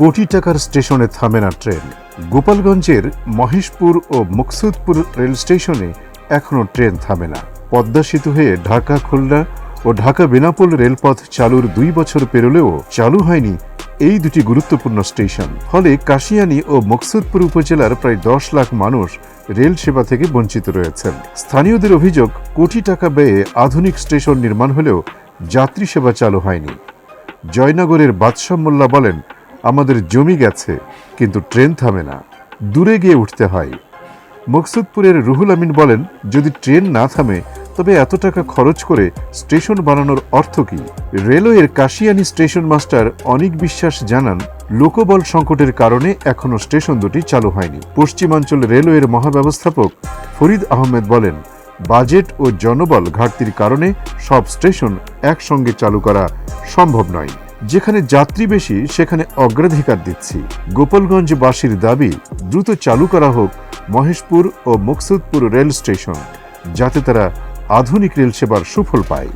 কোটি টাকার স্টেশনে থামে না ট্রেন। গোপালগঞ্জের মহেশপুর ও মুকসুদপুর রেল স্টেশনে এখনও ট্রেন থামে না। পদ্মা সেতু হয়ে ঢাকা খুলনা ও ঢাকা বেনাপোল রেলপথ চালুর দুই বছর পেরোলেও চালু হয়নি এই দুটি গুরুত্বপূর্ণ স্টেশন। ফলে কাশিয়ানী ও মকসুদপুর উপজেলার প্রায় দশ লাখ মানুষ রেল সেবা থেকে বঞ্চিত রয়েছেন। স্থানীয়দের অভিযোগ, কোটি টাকা ব্যয়ে আধুনিক স্টেশন নির্মাণ হলেও যাত্রী সেবা চালু হয়নি। জয়নগরের বাদশাহ মোল্লা বলেন আমাদের জমি গেছে, কিন্তু ট্রেন থামে না। দূরে গিয়ে উঠতে হয়। মকসুদপুরের রুহুল আমিন বলেন, যদি ট্রেন না থামে, তবে এত টাকা খরচ করে স্টেশন বানানোর অর্থ কি? রেলওয়ের কাশিয়ানী স্টেশন মাস্টার অনিক বিশ্বাস জানান, লোকবল সংকটের কারণে এখনও স্টেশন দুটি চালু হয়নি। পশ্চিমাঞ্চল রেলওয়ের মহাব্যবস্থাপক ফরিদ আহমেদ বলেন, বাজেট ও জনবল ঘাটতির কারণে সব স্টেশন একসঙ্গে চালু করা সম্ভব নয়। যেখানে যাত্রী বেশি, সেখানে অগ্রাধিকার দিচ্ছি। গোপালগঞ্জবাসীর দাবি, দ্রুত চালু করা হোক মহেশপুর ও মকসুদপুর রেল স্টেশন, যাতে তারা আধুনিক রেল সেবার সুফল পায়।